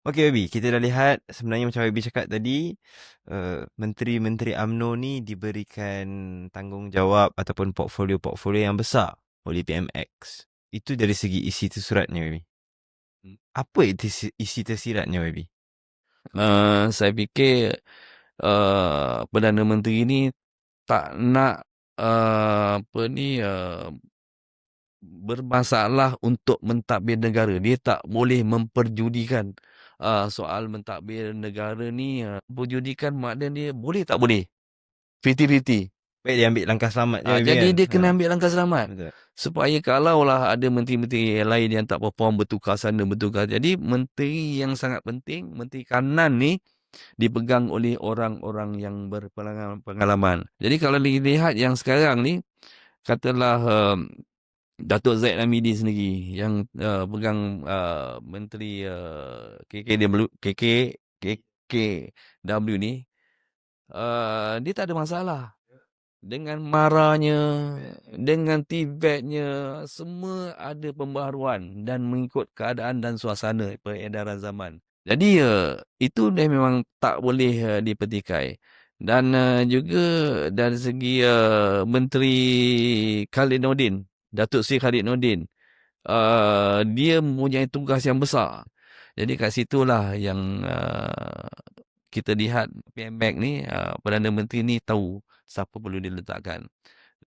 Okey Wabi, kita dah lihat sebenarnya macam Wabi cakap tadi, uh, menteri-menteri UMNO ni diberikan tanggungjawab ataupun portfolio-portfolio yang besar oleh PMX. Itu dari segi isi tersuratnya Wabi. Hmm. Apa isi, isi tersiratnya Wabi? Uh, saya fikir uh, Perdana Menteri ni tak nak uh, apa ni uh, bermasalah untuk mentadbir negara. Dia tak boleh memperjudikan uh, soal mentadbir negara ni uh, berjudikan makna dia boleh tak boleh 50-50 Baik dia ambil langkah selamat uh, jadi kan? dia kena ha. ambil langkah selamat Betul. supaya kalaulah ada menteri-menteri yang lain yang tak perform bertukar sana bertukar jadi menteri yang sangat penting menteri kanan ni dipegang oleh orang-orang yang berpengalaman jadi kalau dilihat yang sekarang ni katalah uh, Datuk Zaid Hamidi sendiri yang uh, pegang uh, menteri uh, KKW KK KKW ni uh, dia tak ada masalah. Dengan marahnya dengan tibetnya semua ada pembaharuan dan mengikut keadaan dan suasana peredaran zaman. Jadi uh, itu dia memang tak boleh uh, dipetikai dan uh, juga dari segi uh, menteri Khalid Nordin Datuk Sri Khalid Nordin. Uh, dia mempunyai tugas yang besar. Jadi kat situlah yang uh, kita lihat PMBAC ni, uh, Perdana Menteri ni tahu siapa perlu diletakkan.